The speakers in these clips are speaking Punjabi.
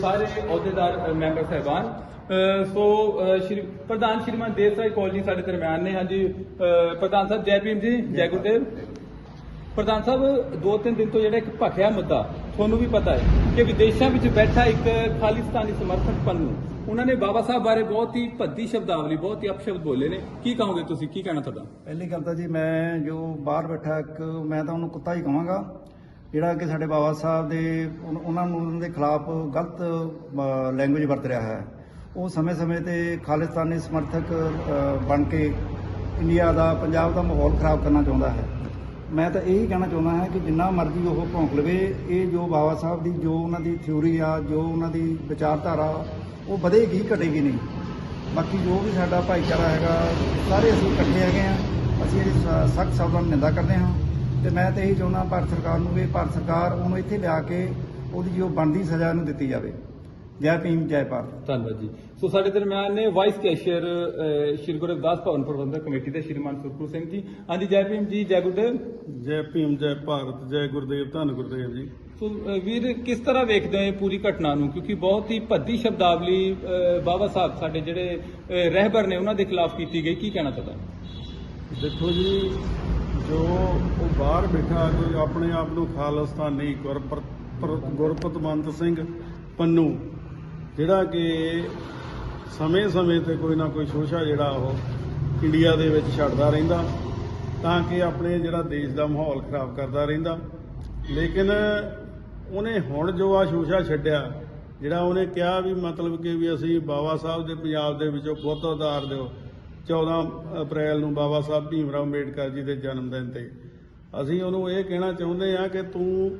ਸਾਰੇ ਅਹੁਦੇਦਾਰ ਮੈਂਬਰ ਸਾਹਿਬਾਨ। ਸੋ ਸ਼੍ਰੀ, ਪ੍ਰਧਾਨ ਸ਼੍ਰੀਮਾਨ ਦੇਵ ਸਾਈ ਕਾਲ ਸਾਡੇ ਦਰਮਿਆਨ ਨੇ। ਹਾਂਜੀ ਪ੍ਰਧਾਨ ਸਾਹਿਬ, ਜੈ ਭੀਮ ਜੀ, ਜੈ ਗੁਰਦੇਵ। ਪ੍ਰਧਾਨ ਸਾਹਿਬ, ਦੋ ਤਿੰਨ ਦਿਨ ਤੋਂ ਜਿਹੜਾ ਇੱਕ ਭਖਿਆ ਮੁੱਦਾ, ਤੁਹਾਨੂੰ ਵੀ ਪਤਾ ਹੈ ਕਿ ਵਿਦੇਸ਼ਾਂ ਵਿੱਚ ਬੈਠਾ ਇੱਕ ਖਾਲਿਸਤਾਨੀ ਸਮਰਥਕ ਪੰਨੂ ਉਹਨਾਂ ਨੇ ਬਾਬਾ ਸਾਹਿਬ ਬਾਰੇ ਬਹੁਤ ਹੀ ਭੱਦੀ ਸ਼ਬਦਾਵਲੀ, ਬਹੁਤ ਹੀ ਅਪਸ਼ਬਦ ਬੋਲੇ ਨੇ। ਕੀ ਕਹੋਗੇ ਤੁਸੀਂ? ਕੀ ਕਹਿਣਾ ਤੁਹਾਡਾ? ਪਹਿਲੀ ਗੱਲ ਤਾਂ ਜੀ, ਮੈਂ ਜੋ ਬਾਹਰ ਬੈਠਾ ਇੱਕ, ਮੈਂ ਤਾਂ ਉਹਨੂੰ ਕੁੱਤਾ ਹੀ ਕਹਾਂਗਾ। ਜਿਹੜਾ ਕਿ ਸਾਡੇ ਬਾਬਾ ਸਾਹਿਬ ਦੇ ਉਨ- ਉਹਨਾਂ ਨੂੰ ਉਹਨਾਂ ਦੇ ਖਿਲਾਫ ਗਲਤ ਲੈਂਗੁਏਜ ਵਰਤ ਰਿਹਾ ਹੈ। ਉਹ ਸਮੇਂ-ਸਮੇਂ ਤੇ ਖਾਲਿਸਤਾਨੀ ਸਮਰਥਕ ਅ, ਬਣ ਕੇ ਇੰਡੀਆ ਦਾ ਪੰਜਾਬ ਦਾ ਮਾਹੌਲ ਖਰਾਬ ਕਰਨਾ ਚਾਹੁੰਦਾ ਹੈ। ਮੈਂ ਤਾਂ ਇਹੀ ਕਹਿਣਾ ਚਾਹੁੰਦਾ ਹਾਂ ਕਿ ਜਿੰਨਾ ਮਰਜ਼ੀ ਉਹ ਭੌਂਕ ਲਵੇ ਇਹ ਜੋ ਬਾਬਾ ਸਾਹਿਬ ਦੀ ਜੋ ਉਹਨਾਂ ਦੀ ਥਿਊਰੀ ਆ ਜੋ ਉਹਨਾਂ ਦੀ ਵਿਚਾਰਧਾਰਾ ਉਹ ਵਧੇਗੀ ਘਟੇਗੀ ਨਹੀਂ। ਬਾਕੀ ਜੋ ਵੀ ਸਾਡਾ ਭਾਈਚਾਰਾ ਹੈਗਾ ਸਾਰੇ ਅਸੀਂ ਇਕੱਠੇ ਹੈਗੇ ਆ ਅਸੀਂ ਇਹਦੀ ਸਖਤ ਸ਼ਬਦਾਂ ਨਾਲ ਨਿੰਦਾ ਕਰਦੇ ਹਾਂ। ਤੇ ਮੈਂ ਤਾਂ ਇਹੀ ਚਾਹੁੰਦਾ ਭਾਰਤ ਸਰਕਾਰ ਨੂੰ ਵੀ ਭਾਰਤ ਸਰਕਾਰ ਉਹਨੂੰ ਇੱਥੇ ਲਿਆ ਕੇ ਉਹਦੀ ਜੋ ਬਣਦੀ ਸਜ਼ਾ ਇਹਨੂੰ ਦਿੱਤੀ ਜਾਵੇ। ਜੈ ਭੀਮ ਜੈ ਭਾਰਤ। ਧੰਨਵਾਦ ਜੀ। ਸੋ ਸਾਡੇ ਦਰਮਿਆਨ ਨੇ ਵਾਈਸ ਕੈਸ਼ੀਅਰ ਸ਼੍ਰੀ ਗੁਰੂ ਰਵਿਦਾਸ ਭਵਨ ਪ੍ਰਬੰਧਕ ਕਮੇਟੀ ਦੇ ਸ਼੍ਰੀਮਾਨ ਸੁਖਪੁਰ ਸਿੰਘ ਜੀ। ਹਾਂਜੀ ਜੈ ਭੀਮ ਜੀ ਜੈ ਗੁਰਦੇਵ। ਜੈ ਭੀਮ ਜੈ ਭਾਰਤ ਜੈ ਗੁਰਦੇਵ ਧੰਨ ਗੁਰਦੇਵ ਜੀ। ਸੋ ਵੀਰ ਕਿਸ ਤਰ੍ਹਾਂ ਵੇਖਦੇ ਹੋ ਇਹ ਪੂਰੀ ਘਟਨਾ ਨੂੰ? ਕਿਉਂਕਿ ਬਹੁਤ ਹੀ ਭੱਦੀ ਸ਼ਬਦਾਵਲੀ ਬਾਬਾ ਸਾਹਿਬ ਸਾਡੇ ਜਿਹੜੇ ਰਹਿਬਰ ਨੇ ਉਹਨਾਂ ਦੇ ਖਿਲਾਫ ਕੀਤੀ ਗਈ। ਕੀ ਕਹਿਣਾ ਚਾਹੁੰਦਾ ਦੇਖੋ ਜੀ ਜੋ ਉਹ ਬਾਹਰ ਬੈਠਾ ਕੋਈ ਆਪਣੇ ਆਪ ਨੂੰ ਖਾਲਿਸਤਾਨੀ ਗੁਰਪਰ ਗੁਰਪਤਵੰਤ ਸਿੰਘ ਪੰਨੂ, ਜਿਹੜਾ ਕਿ ਸਮੇਂ-ਸਮੇਂ ਤੇ ਕੋਈ ਨਾ ਕੋਈ ਸ਼ੋਸ਼ਾ ਜਿਹੜਾ ਉਹ ਇੰਡੀਆ ਦੇ ਵਿੱਚ ਛੱਡਦਾ ਰਹਿੰਦਾ, ਤਾਂ ਕਿ ਆਪਣੇ ਜਿਹੜਾ ਦੇਸ਼ ਦਾ ਮਾਹੌਲ ਖਰਾਬ ਕਰਦਾ ਰਹਿੰਦਾ। ਲੇਕਿਨ ਉਹਨੇ ਹੁਣ ਜੋ ਆ ਸ਼ੋਸ਼ਾ ਛੱਡਿਆ, ਜਿਹੜਾ ਉਹਨੇ ਕਿਹਾ ਵੀ ਮਤਲਬ ਕਿ ਵੀ ਅਸੀਂ ਬਾਬਾ ਸਾਹਿਬ ਦੇ ਪੰਜਾਬ ਦੇ ਵਿੱਚੋਂ ਬੁੱਧ ਉਤਾਰ ਦਿਓ 14 ਅਪ੍ਰੈਲ ਨੂੰ ਬਾਬਾ ਸਾਹਿਬ ਭੀਮ ਰਾਓ ਅੰਬੇਡਕਰ ਜੀ ਦੇ ਜਨਮ ਦਿਨ ਤੇ। ਅਸੀਂ ਉਹਨੂੰ ਇਹ ਕਹਿਣਾ ਚਾਹੁੰਦੇ ਆ ਕਿ ਤੂੰ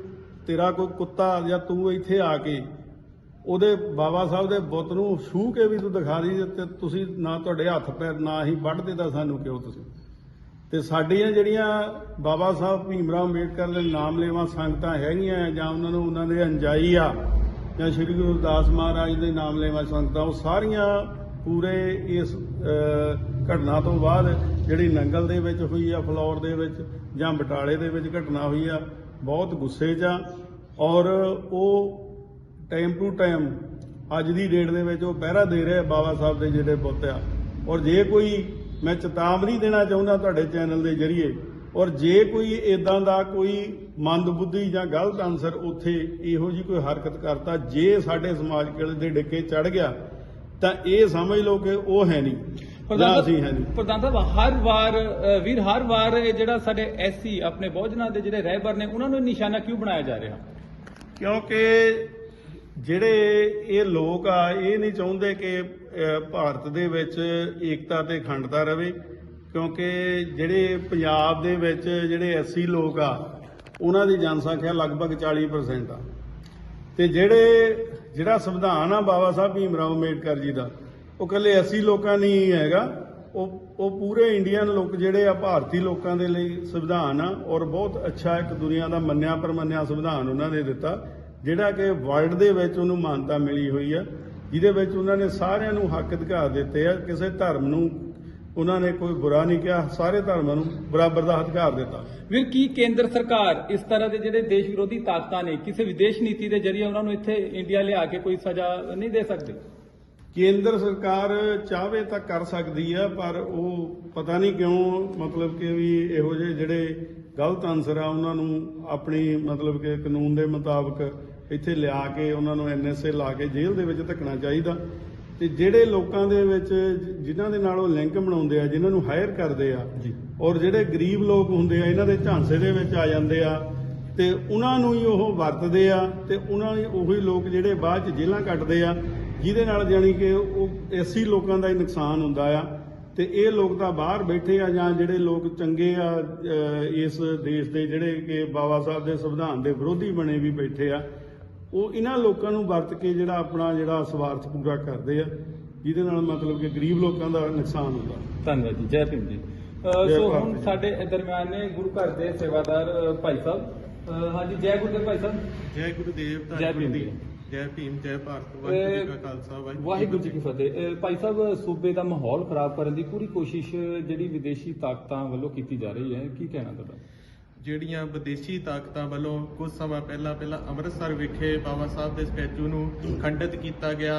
ਤੇਰਾ ਕੋਈ ਕੁੱਤਾ ਜਾਂ ਤੂੰ ਇੱਥੇ ਆ ਕੇ ਉਹਦੇ ਬਾਬਾ ਸਾਹਿਬ ਦੇ ਬੁੱਤ ਨੂੰ ਛੂਹ ਕੇ ਵੀ ਤੂੰ ਦਿਖਾ ਦੀ ਤੇ ਤੁਸੀਂ ਨਾ ਤੁਹਾਡੇ ਹੱਥ ਪੈਰ ਨਾ ਹੀ ਵੱਢਦੇ ਤਾਂ ਸਾਨੂੰ ਕਿਉਂ ਤੁਸੀਂ? ਤੇ ਸਾਡੀਆਂ ਜਿਹੜੀਆਂ ਬਾਬਾ ਸਾਹਿਬ ਭੀਮ ਰਾਓ ਅੰਬੇਡਕਰ ਦੇ ਨਾਮ ਲੈਵਾ ਸੰਗਤਾਂ ਹੈਗੀਆਂ ਜਾਂ ਉਹਨਾਂ ਨੂੰ ਉਹਨਾਂ ਦੇ ਅੰਜਾਈ ਆ ਜਾਂ ਸ੍ਰੀ ਗੁਰੂ ਦਾਸ ਮਹਾਰਾਜ ਦੇ ਨਾਮ ਲੈਵਾ ਸੰਗਤਾਂ, ਉਹ ਸਾਰੀਆਂ ਪੂਰੇ ਇਸ ਘਟਨਾ ਤੋਂ ਬਾਅਦ ਜਿਹੜੀ ਨੰਗਲ ਦੇ ਵਿੱਚ ਹੋਈ ਆ, ਫਲੌਰ ਦੇ ਵਿੱਚ ਜਾਂ ਬਟਾਲੇ ਦੇ ਵਿੱਚ ਘਟਨਾ ਹੋਈ ਆ, ਬਹੁਤ ਗੁੱਸੇ 'ਚ ਆ ਔਰ ਉਹ ਟਾਈਮ ਟੂ ਟਾਈਮ ਅੱਜ ਦੀ ਡੇਟ ਦੇ ਵਿੱਚ ਉਹ ਪਹਿਰਾ ਦੇ ਰਿਹਾ ਬਾਬਾ ਸਾਹਿਬ ਦੇ ਜਿਹੜੇ ਬੁੱਤ ਆ। ਔਰ ਜੇ ਕੋਈ ਮੈਂ ਚੇਤਾਵਨੀ ਦੇਣਾ ਚਾਹੁੰਦਾ ਤੁਹਾਡੇ ਚੈਨਲ ਦੇ ਜ਼ਰੀਏ, ਔਰ ਜੇ ਕੋਈ ਇਦਾਂ ਦਾ ਕੋਈ ਮੰਦਬੁੱਧੀ ਜਾਂ ਗਲਤ ਆਨਸਰ ਉੱਥੇ ਇਹੋ ਜੀ ਕੋਈ ਹਰਕਤ ਕਰਤਾ, ਜੇ ਸਾਡੇ ਸਮਾਜ ਕਿਲੇ ਦੇ ਡਿੱਕੇ ਚੜ ਗਿਆ, ਤਾਂ ਇਹ ਸਮਝ ਲਓ ਕਿ ਉਹ ਹੈ ਨਹੀਂ। ਅਸੀਂ ਪ੍ਰਧਾਨ ਸਾਹਿਬ ਹਰ ਵਾਰ ਵੀਰ ਹਰ ਵਾਰ ਇਹ ਜਿਹੜਾ ਸਾਡੇ ਐਸਸੀ ਆਪਣੇ ਬਹੁਜਨਾਂ ਦੇ ਜਿਹੜੇ ਰਹਿਬਰ ਨੇ ਉਹਨਾਂ ਨੂੰ ਨਿਸ਼ਾਨਾ ਕਿਉਂ ਬਣਾਇਆ ਜਾ ਰਿਹਾ? ਕਿਉਂਕਿ ਜਿਹੜੇ ਇਹ ਲੋਕ ਆ ਇਹ ਨਹੀਂ ਚਾਹੁੰਦੇ ਕਿ ਭਾਰਤ ਦੇ ਵਿੱਚ ਏਕਤਾ ਤੇ ਅਖੰਡਤਾ ਰਵੇ ਕਿਉਂਕਿ ਜਿਹੜੇ ਪੰਜਾਬ ਦੇ ਵਿੱਚ ਜਿਹੜੇ ਐਸੀ ਲੋਕ ਆ ਉਹਨਾਂ ਦੀ ਜਨਸੰਖਿਆ ਲਗਭਗ 40% ਆ। ਤੇ ਜਿਹੜੇ ਜਿਹੜਾ ਸੰਵਿਧਾਨ ਆ ਬਾਬਾ ਸਾਹਿਬ ਭੀਮ ਰਾਓ ਅੰਬੇਡਕਰ ਜੀ ਦਾ ਉਹ ਇਕੱਲੇ ਐਸੀ ਲੋਕਾਂ ਨਹੀਂ ਹੈਗਾ। ਉਹ ਉਹ ਪੂਰੇ ਇੰਡੀਅਨ ਲੋਕ ਜਿਹੜੇ ਆ, ਭਾਰਤੀ ਲੋਕਾਂ ਦੇ ਲਈ ਸੰਵਿਧਾਨ ਆ ਔਰ ਬਹੁਤ ਅੱਛਾ ਇੱਕ ਦੁਨੀਆ ਦਾ ਮੰਨਿਆ ਪਰਮੰਨਿਆ ਸੰਵਿਧਾਨ ਉਹਨਾਂ ਨੇ ਦਿੱਤਾ, ਜਿਹੜਾ ਕਿ ਵਰਲਡ ਦੇ ਵਿੱਚ ਉਹਨੂੰ ਮਾਨਤਾ ਮਿਲੀ ਹੋਈ ਆ, ਜਿਹਦੇ ਵਿੱਚ ਉਹਨਾਂ ਨੇ ਸਾਰਿਆਂ ਨੂੰ ਹੱਕ ਅਧਿਕਾਰ ਦਿੱਤੇ ਆ, ਕਿਸੇ ਧਰਮ ਨੂੰ ਉਹਨਾਂ ਨੇ ਕੋਈ ਬੁਰਾ ਨਹੀਂ ਕਿਹਾ, ਸਾਰੇ ਧਰਮਾਂ ਨੂੰ ਬਰਾਬਰ ਦਾ ਅਧਿਕਾਰ ਦਿੱਤਾ। ਵੀਰ, ਕੀ ਕੇਂਦਰ ਸਰਕਾਰ ਇਸ ਤਰ੍ਹਾਂ ਦੇ ਜਿਹੜੇ ਦੇਸ਼ ਵਿਰੋਧੀ ਤਾਕਤਾਂ ਨੇ, ਕਿਸੇ ਵਿਦੇਸ਼ ਨੀਤੀ ਦੇ ਜ਼ਰੀਏ ਉਹਨਾਂ ਨੂੰ ਇੱਥੇ ਇੰਡੀਆ ਲਿਆ ਕੇ ਕੋਈ ਸਜ਼ਾ ਨਹੀਂ ਦੇ ਸਕਦੇ? ਕੇਂਦਰ ਸਰਕਾਰ ਚਾਹਵੇ ਤਾਂ ਕਰ ਸਕਦੀ ਆ ਪਰ ਉਹ ਪਤਾ ਨਹੀਂ ਕਿਉਂ ਮਤਲਬ ਕਿ ਵੀ ਇਹੋ ਜਿਹੇ ਜਿਹੜੇ ਗਲਤ ਅਨਸਰ ਆ ਉਹਨਾਂ ਨੂੰ ਆਪਣੀ ਮਤਲਬ ਕਿ ਕਾਨੂੰਨ ਦੇ ਮੁਤਾਬਕ ਇੱਥੇ ਲਿਆ ਕੇ ਉਹਨਾਂ ਨੂੰ ਐਨਐਸਏ ਲਾ ਕੇ ਜੇਲ੍ਹ ਦੇ ਵਿੱਚ ਧੱਕਣਾ ਚਾਹੀਦਾ ਤੇ ਜਿਹੜੇ ਲੋਕਾਂ ਦੇ ਵਿੱਚ ਜਿਨ੍ਹਾਂ ਦੇ ਨਾਲ ਉਹ ਲਿੰਕ ਬਣਾਉਂਦੇ ਆ ਜਿਨ੍ਹਾਂ ਨੂੰ ਹਾਇਰ ਕਰਦੇ ਆ ਜੀ। ਔਰ ਜਿਹੜੇ ਗਰੀਬ ਲੋਕ ਹੁੰਦੇ ਆ ਇਹਨਾਂ ਦੇ ਝਾਂਸੇ ਦੇ ਵਿੱਚ ਆ ਜਾਂਦੇ ਆ ਤੇ ਉਹਨਾਂ ਨੂੰ ਹੀ ਉਹ ਵਰਤਦੇ ਆ ਤੇ ਉਹਨਾਂ ਉਹੀ ਲੋਕ ਜਿਹੜੇ ਬਾਅਦ ਚ ਜੇਲ੍ਹਾਂ ਕੱਟਦੇ ਆ ਜਿਹਦੇ ਨਾਲ ਜਾਣੀ ਕਿ ਉਹ ਐਸੀ ਲੋਕਾਂ ਦਾ ਹੀ ਨੁਕਸਾਨ ਹੁੰਦਾ ਆ ਤੇ ਇਹ ਲੋਕ ਤਾਂ ਬਾਹਰ ਬੈਠੇ ਆ ਜਾਂ ਜਿਹੜੇ ਲੋਕ ਚੰਗੇ ਆ ਇਸ ਦੇਸ਼ ਦੇ ਜਿਹੜੇ ਕਿ ਬਾਬਾ ਸਾਹਿਬ ਦੇ ਸੰਵਿਧਾਨ ਦੇ ਵਿਰੋਧੀ ਬਣੇ ਵੀ ਬੈਠੇ ਆ ਉਹ ਇਹਨਾਂ ਲੋਕਾਂ ਨੂੰ ਵਰਤ ਕੇ ਜਿਹੜਾ ਆਪਣਾ ਜਿਹੜਾ ਸਵਾਰਥ ਪੂਰਾ ਕਰਦੇ ਆ ਜਿਹਦੇ ਨਾਲ ਮਤਲਬ ਕਿ ਗਰੀਬ ਲੋਕਾਂ ਦਾ ਨੁਕਸਾਨ ਹੁੰਦਾ। ਧੰਨਵਾਦ ਜੀ ਜੈ ਭੀਮ ਜੀ। ਸੋ ਹੁਣ। ਸਾਡੇ ਦਰਮਿਆਨ ਨੇ ਗੁਰੂ ਘਰ ਦੇ ਸੇਵਾਦਾਰ ਭਾਈ ਸਾਹਿਬ। ਹਾਂਜੀ ਜੈ ਗੁਰਦੇਵ ਭਾਈ ਸਾਹਿਬ। ਜੈ ਗੁਰਦੇਵ ਜੈ ਭੀਮ ਜੀ। ਜੈ ਭੀਮ ਜੈ ਭਾਰਤ ਵਾਹਿਗੁਰੂ ਜੀ ਕਾ ਖਾਲਸਾ ਵਾਹਿਗੁਰੂ ਜੀ ਕੀ ਫਤਿਹ। ਭਾਈ ਸਾਹਿਬ ਸੂਬੇ ਦਾ ਮਾਹੌਲ ਖਰਾਬ ਕਰਨ ਦੀ ਪੂਰੀ ਕੋਸ਼ਿਸ਼ ਜਿਹੜੀ ਵਿਦੇਸ਼ੀ ਤਾਕਤਾਂ ਵੱਲੋਂ ਕੀਤੀ ਜਾ ਰਹੀ ਹੈ ਕੀ ਕਹਿਣਾ ਤੁਹਾਡਾ? ਜਿਹੜੀਆਂ ਵਿਦੇਸ਼ੀ ਤਾਕਤਾਂ ਵੱਲੋਂ ਕੁਝ ਸਮਾਂ ਪਹਿਲਾਂ ਪਹਿਲਾਂ ਅੰਮ੍ਰਿਤਸਰ ਵਿਖੇ ਬਾਬਾ ਸਾਹਿਬ ਦੇ ਸਟੈਚੂ ਨੂੰ ਖੰਡਿਤ ਕੀਤਾ ਗਿਆ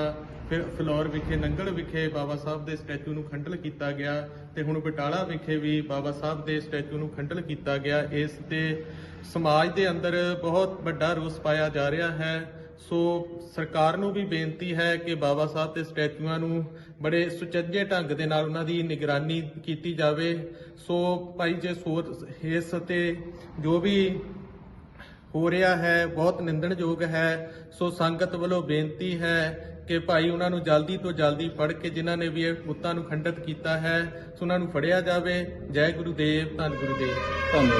ਫਿਰ ਫਲੋਰ ਵਿਖੇ ਨੰਗਲ ਵਿਖੇ ਬਾਬਾ ਸਾਹਿਬ ਦੇ ਸਟੈਚੂ ਨੂੰ ਖੰਡਨ ਕੀਤਾ ਗਿਆ ਤੇ ਹੁਣ ਬਟਾਲਾ ਵਿਖੇ ਵੀ ਬਾਬਾ ਸਾਹਿਬ ਦੇ ਸਟੈਚੂ ਨੂੰ ਖੰਡਨ ਕੀਤਾ ਗਿਆ। ਇਸ ਤੇ ਸਮਾਜ ਦੇ ਅੰਦਰ ਬਹੁਤ ਵੱਡਾ ਰੋਸ ਪਾਇਆ ਜਾ ਰਿਹਾ ਹੈ। ਸੋ ਸਰਕਾਰ ਨੂੰ ਵੀ ਬੇਨਤੀ ਹੈ ਕਿ ਬਾਬਾ ਸਾਹਿਬ ਦੇ ਸਟੈਚੂਆਂ ਨੂੰ ਬੜੇ ਸੁਚੱਜੇ ਢੰਗ ਦੇ ਨਾਲ ਉਹਨਾਂ ਦੀ ਨਿਗਰਾਨੀ ਕੀਤੀ ਜਾਵੇ। ਸੋ ਭਾਈ ਜੇ, ਸੋਚ, ਇਸ ਤੇ ਜੋ ਵੀ ਹੋ ਰਿਹਾ ਹੈ, ਬਹੁਤ ਨਿੰਦਣਯੋਗ ਹੈ। ਸੋ ਸੰਗਤ ਵੱਲੋਂ ਬੇਨਤੀ ਹੈ ਕਿ ਭਾਈ ਉਹਨਾਂ ਨੂੰ ਜਲਦੀ ਤੋਂ ਜਲਦੀ ਫੜ ਕੇ ਜਿਨ੍ਹਾਂ ਨੇ ਵੀ ਇਹ ਪੁੱਤਾਂ ਨੂੰ ਖੰਡਿਤ ਕੀਤਾ ਹੈ, ਸੋ ਉਹਨਾਂ ਨੂੰ ਫੜਿਆ ਜਾਵੇ। ਜੈ ਗੁਰੂ ਦੇਵ ਧੰਨ ਗੁਰੂ ਦੇਵ ਧੰਨਵਾਦ।